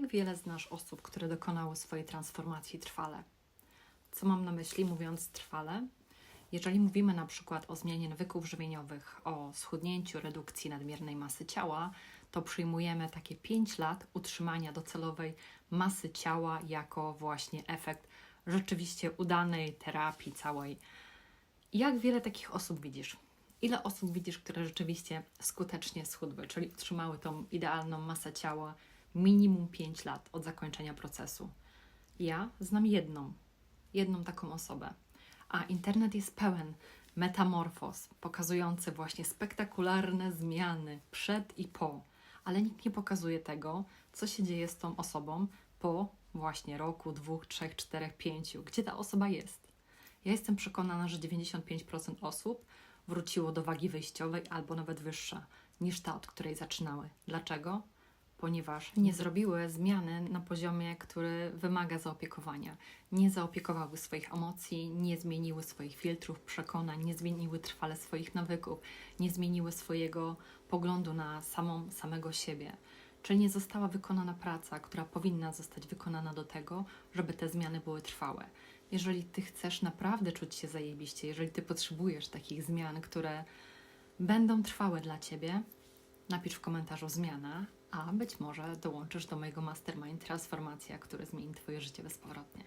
Jak wiele znasz osób, które dokonały swojej transformacji trwale? Co mam na myśli mówiąc trwale? Jeżeli mówimy na przykład o zmianie nawyków żywieniowych, o schudnięciu, redukcji nadmiernej masy ciała, to przyjmujemy takie 5 lat utrzymania docelowej masy ciała jako właśnie efekt rzeczywiście udanej terapii całej. Jak wiele takich osób widzisz? Ile osób widzisz, które rzeczywiście skutecznie schudły, czyli utrzymały tą idealną masę ciała minimum 5 lat od zakończenia procesu? Ja znam jedną, jedną taką osobę. A internet jest pełen metamorfoz, pokazujący właśnie spektakularne zmiany przed i po, ale nikt nie pokazuje tego, co się dzieje z tą osobą po właśnie roku, dwóch, trzech, czterech, pięciu, gdzie ta osoba jest. Ja jestem przekonana, że 95% osób wróciło do wagi wyjściowej albo nawet wyższa niż ta, od której zaczynały. Dlaczego? Ponieważ nie zrobiły zmiany na poziomie, który wymaga zaopiekowania. Nie zaopiekowały swoich emocji, nie zmieniły swoich filtrów, przekonań, nie zmieniły trwale swoich nawyków, nie zmieniły swojego poglądu na samą samego siebie. Czyli nie została wykonana praca, która powinna zostać wykonana do tego, żeby te zmiany były trwałe. Jeżeli ty chcesz naprawdę czuć się zajebiście, jeżeli ty potrzebujesz takich zmian, które będą trwałe dla ciebie, napisz w komentarzu zmiana, a być może dołączysz do mojego mastermind transformacja, który zmieni twoje życie bezpowrotnie.